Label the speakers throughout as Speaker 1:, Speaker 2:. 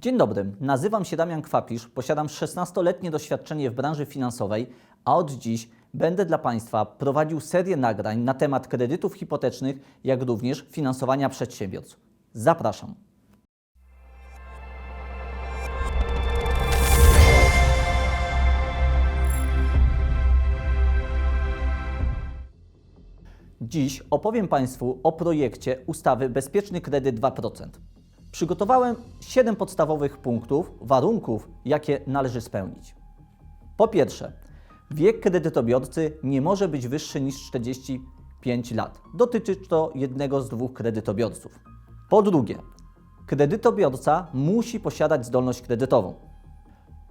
Speaker 1: Dzień dobry, nazywam się Damian Kwapisz, posiadam 16-letnie doświadczenie w branży finansowej, a od dziś będę dla Państwa prowadził serię nagrań na temat kredytów hipotecznych, jak również finansowania przedsiębiorstw. Zapraszam. Dziś opowiem Państwu o projekcie ustawy Bezpieczny Kredyt 2%. Przygotowałem 7 podstawowych punktów, warunków, jakie należy spełnić. Po pierwsze, wiek kredytobiorcy nie może być wyższy niż 45 lat. Dotyczy to jednego z dwóch kredytobiorców. Po drugie, kredytobiorca musi posiadać zdolność kredytową.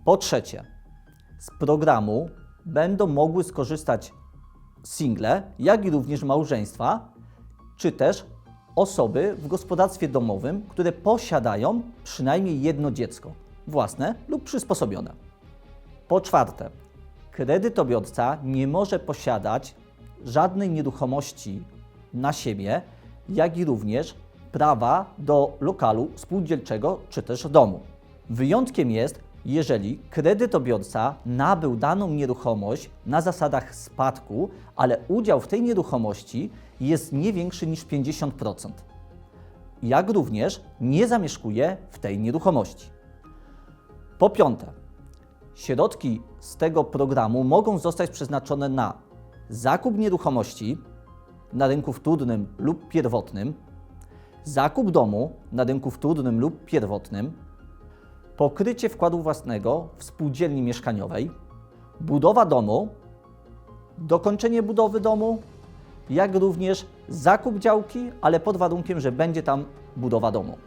Speaker 1: Po trzecie, z programu będą mogły skorzystać single, jak i również małżeństwa, czy też osoby w gospodarstwie domowym, które posiadają przynajmniej jedno dziecko, własne lub przysposobione. Po czwarte, kredytobiorca nie może posiadać żadnej nieruchomości na siebie, jak i również prawa do lokalu spółdzielczego czy też domu. Wyjątkiem jest, jeżeli kredytobiorca nabył daną nieruchomość na zasadach spadku, ale udział w tej nieruchomości jest nie większy niż 50%. Jak również nie zamieszkuje w tej nieruchomości. Po piąte, środki z tego programu mogą zostać przeznaczone na zakup nieruchomości na rynku wtórnym lub pierwotnym, zakup domu na rynku wtórnym lub pierwotnym, pokrycie wkładu własnego w spółdzielni mieszkaniowej, budowa domu, dokończenie budowy domu, jak również zakup działki, ale pod warunkiem, że będzie tam budowa domu.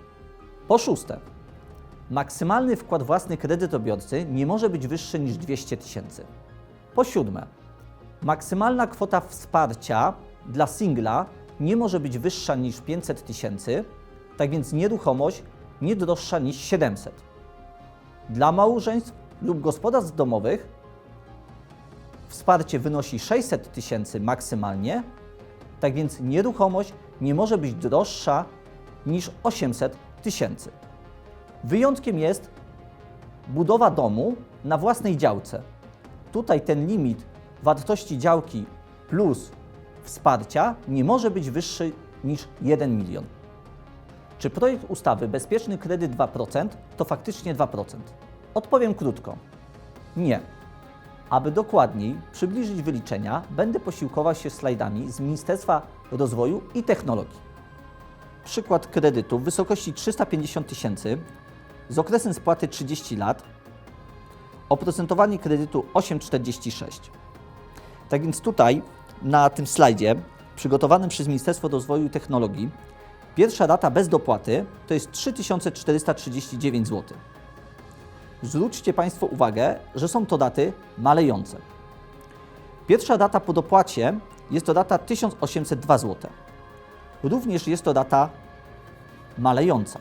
Speaker 1: Po szóste, maksymalny wkład własny kredytobiorcy nie może być wyższy niż 200 tysięcy. Po siódme, maksymalna kwota wsparcia dla singla nie może być wyższa niż 500 tysięcy, tak więc nieruchomość nie droższa niż 700. Dla małżeństw lub gospodarstw domowych wsparcie wynosi 600 tysięcy maksymalnie, tak więc nieruchomość nie może być droższa niż 800 tysięcy. Wyjątkiem jest budowa domu na własnej działce. Tutaj ten limit wartości działki plus wsparcia nie może być wyższy niż 1 milion. Czy projekt ustawy Bezpieczny Kredyt 2% to faktycznie 2%? Odpowiem krótko. Nie. Aby dokładniej przybliżyć wyliczenia, będę posiłkował się slajdami z Ministerstwa Rozwoju i Technologii. Przykład kredytu w wysokości 350 tysięcy z okresem spłaty 30 lat, oprocentowanie kredytu 8,46. Tak więc tutaj na tym slajdzie przygotowanym przez Ministerstwo Rozwoju i Technologii pierwsza rata bez dopłaty to jest 3439 zł. Zwróćcie Państwo uwagę, że są to daty malejące. Pierwsza data po dopłacie jest to data 1802 zł. Również jest to data malejąca.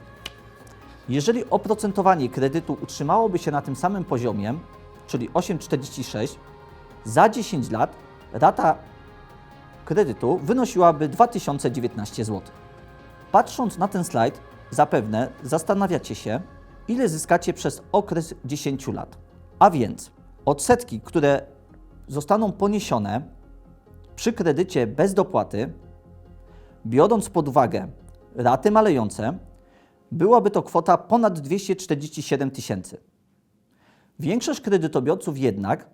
Speaker 1: Jeżeli oprocentowanie kredytu utrzymałoby się na tym samym poziomie, czyli 8,46, za 10 lat rata kredytu wynosiłaby 2019 zł. Patrząc na ten slajd, zapewne zastanawiacie się, ile zyskacie przez okres 10 lat. A więc odsetki, które zostaną poniesione przy kredycie bez dopłaty, biorąc pod uwagę raty malejące, byłaby to kwota ponad 247 tysięcy. Większość kredytobiorców jednak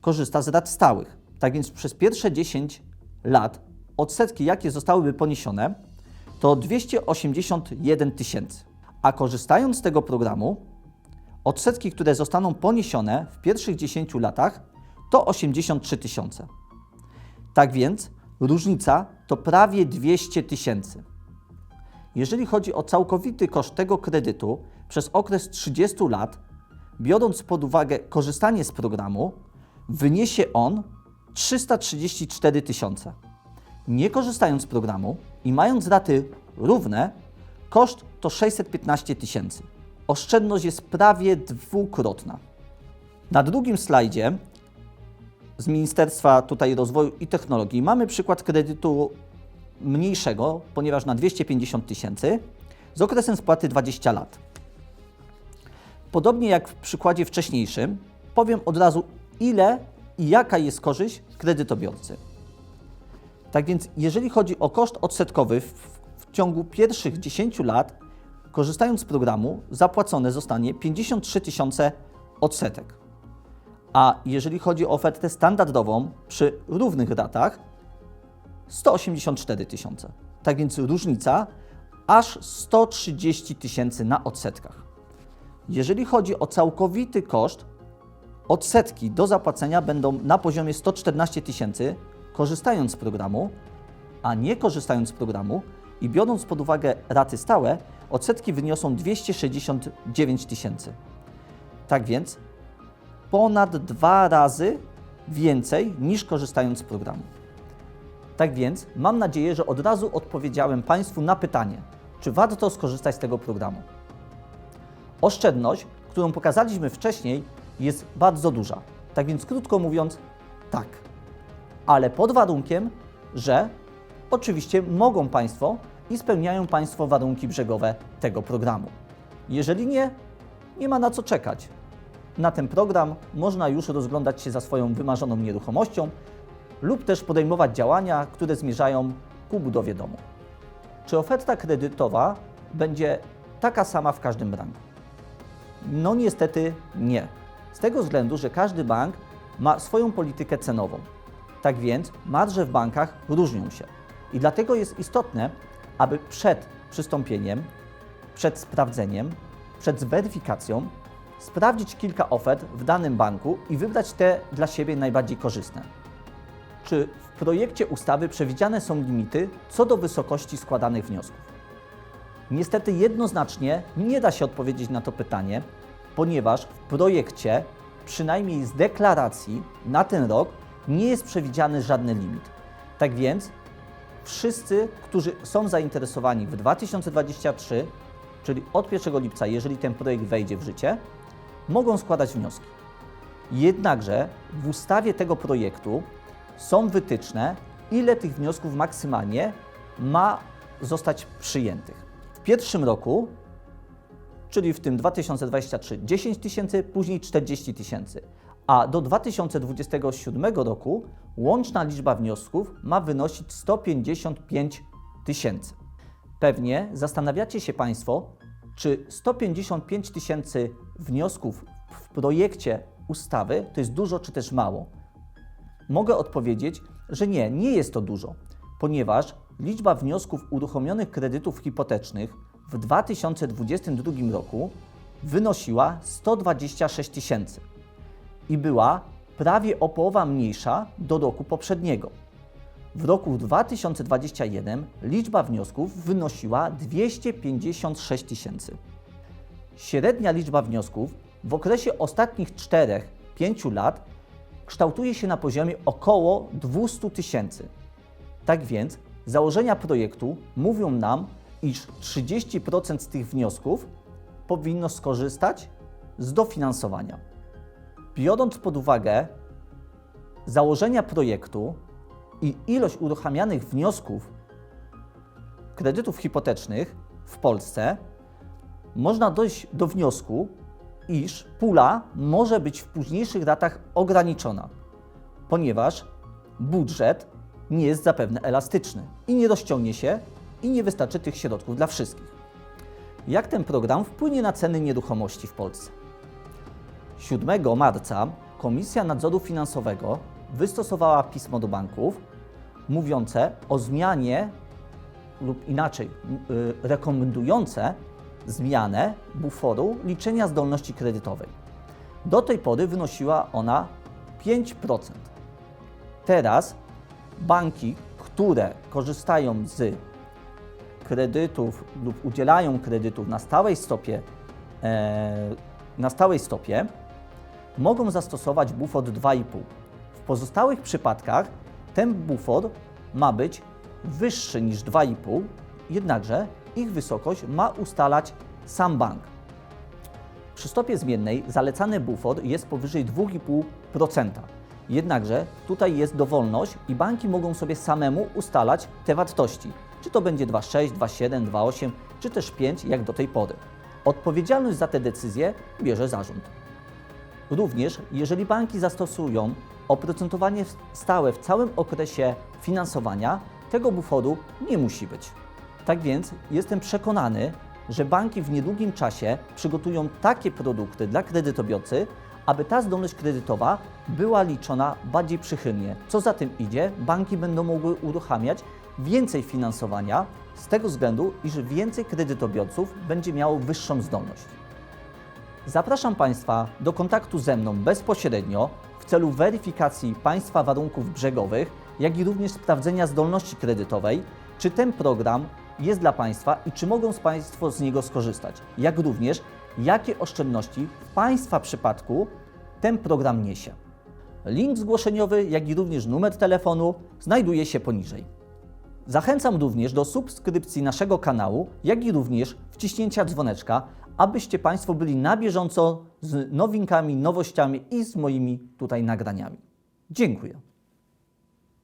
Speaker 1: korzysta z rat stałych. Tak więc przez pierwsze 10 lat odsetki, jakie zostałyby poniesione, to 281 tysięcy. A korzystając z tego programu, odsetki, które zostaną poniesione w pierwszych 10 latach, to 83 tysiące. Tak więc różnica to prawie 200 tysięcy. Jeżeli chodzi o całkowity koszt tego kredytu przez okres 30 lat, biorąc pod uwagę korzystanie z programu, wyniesie on 334 tysiące. Nie korzystając z programu i mając raty równe, koszt to 615 tysięcy. Oszczędność jest prawie dwukrotna. Na drugim slajdzie z Ministerstwa tutaj Rozwoju i Technologii mamy przykład kredytu mniejszego, ponieważ na 250 tysięcy z okresem spłaty 20 lat. podobnie jak w przykładzie wcześniejszym, powiem od razu, ile i jaka jest korzyść kredytobiorcy. Tak więc, jeżeli chodzi o koszt odsetkowy w, w ciągu pierwszych 10 lat, korzystając z programu, zapłacone zostanie 53 tysiące odsetek. A jeżeli chodzi o ofertę standardową przy równych ratach, 184 tysiące. Tak więc różnica aż 130 tysięcy na odsetkach. Jeżeli chodzi o całkowity koszt, odsetki do zapłacenia będą na poziomie 114 tysięcy, korzystając z programu, a nie korzystając z programu i biorąc pod uwagę raty stałe, odsetki wyniosą 269 tysięcy. Tak więc ponad dwa razy więcej niż korzystając z programu. Tak więc mam nadzieję, że od razu odpowiedziałem Państwu na pytanie, czy warto skorzystać z tego programu. Oszczędność, którą pokazaliśmy wcześniej, jest bardzo duża. Tak więc krótko mówiąc, tak. Ale pod warunkiem, że oczywiście mogą Państwo i spełniają Państwo warunki brzegowe tego programu. Jeżeli nie, nie ma na co czekać. Na ten program można już rozglądać się za swoją wymarzoną nieruchomością lub też podejmować działania, które zmierzają ku budowie domu. Czy oferta kredytowa będzie taka sama w każdym banku? No niestety nie. Z tego względu, że każdy bank ma swoją politykę cenową. Tak więc marże w bankach różnią się. I dlatego jest istotne, aby przed przystąpieniem, przed sprawdzeniem, przed zweryfikacją sprawdzić kilka ofert w danym banku i wybrać te dla siebie najbardziej korzystne. Czy w projekcie ustawy przewidziane są limity co do wysokości składanych wniosków? Niestety jednoznacznie nie da się odpowiedzieć na to pytanie, ponieważ w projekcie, przynajmniej z deklaracji na ten rok, nie jest przewidziany żadny limit. Tak więc wszyscy, którzy są zainteresowani w 2023, czyli od 1 lipca, jeżeli ten projekt wejdzie w życie, mogą składać wnioski. Jednakże w ustawie tego projektu są wytyczne, ile tych wniosków maksymalnie ma zostać przyjętych. W pierwszym roku, czyli w tym 2023, 10 tysięcy, później 40 tysięcy, a do 2027 roku łączna liczba wniosków ma wynosić 155 tysięcy. Pewnie zastanawiacie się Państwo, czy 155 tysięcy wniosków w projekcie ustawy to jest dużo czy też mało. Mogę odpowiedzieć, że nie, nie jest to dużo, ponieważ liczba wniosków uruchomionych kredytów hipotecznych w 2022 roku wynosiła 126 tysięcy i była prawie o połowę mniejsza do roku poprzedniego. W roku 2021 liczba wniosków wynosiła 256 tysięcy. Średnia liczba wniosków w okresie ostatnich 4-5 lat kształtuje się na poziomie około 200 tysięcy. Tak więc założenia projektu mówią nam, iż 30% z tych wniosków powinno skorzystać z dofinansowania. Biorąc pod uwagę założenia projektu i ilość uruchamianych wniosków kredytów hipotecznych w Polsce, można dojść do wniosku, iż pula może być w późniejszych latach ograniczona, ponieważ budżet nie jest zapewne elastyczny i nie rozciągnie się i nie wystarczy tych środków dla wszystkich. Jak ten program wpłynie na ceny nieruchomości w Polsce? 7 marca Komisja Nadzoru Finansowego wystosowała pismo do banków mówiące o zmianie lub inaczej y, rekomendujące zmianę buforu liczenia zdolności kredytowej. Do tej pory wynosiła ona 5%. Teraz banki, które korzystają z kredytów lub udzielają kredytów na stałej stopie, e, na stałej stopie mogą zastosować bufor 2,5. W pozostałych przypadkach ten bufor ma być wyższy niż 2,5, jednakże ich wysokość ma ustalać sam bank. Przy stopie zmiennej zalecany bufor jest powyżej 2,5%. Jednakże tutaj jest dowolność i banki mogą sobie samemu ustalać te wartości. Czy to będzie 2,6, 2,7, 2,8 czy też 5 jak do tej pory. Odpowiedzialność za te decyzje bierze zarząd. Również, jeżeli banki zastosują oprocentowanie stałe w całym okresie finansowania, tego buforu nie musi być. Tak więc jestem przekonany, że banki w niedługim czasie przygotują takie produkty dla kredytobiorcy, aby ta zdolność kredytowa była liczona bardziej przychylnie. Co za tym idzie, banki będą mogły uruchamiać więcej finansowania z tego względu, iż więcej kredytobiorców będzie miało wyższą zdolność. Zapraszam Państwa do kontaktu ze mną bezpośrednio w celu weryfikacji Państwa warunków brzegowych, jak i również sprawdzenia zdolności kredytowej, czy ten program jest dla Państwa i czy mogą Państwo z niego skorzystać, jak również jakie oszczędności w Państwa przypadku ten program niesie. Link zgłoszeniowy, jak i również numer telefonu znajduje się poniżej. Zachęcam również do subskrypcji naszego kanału, jak i również wciśnięcia dzwoneczka, abyście Państwo byli na bieżąco z nowinkami, nowościami i z moimi tutaj nagraniami. Dziękuję.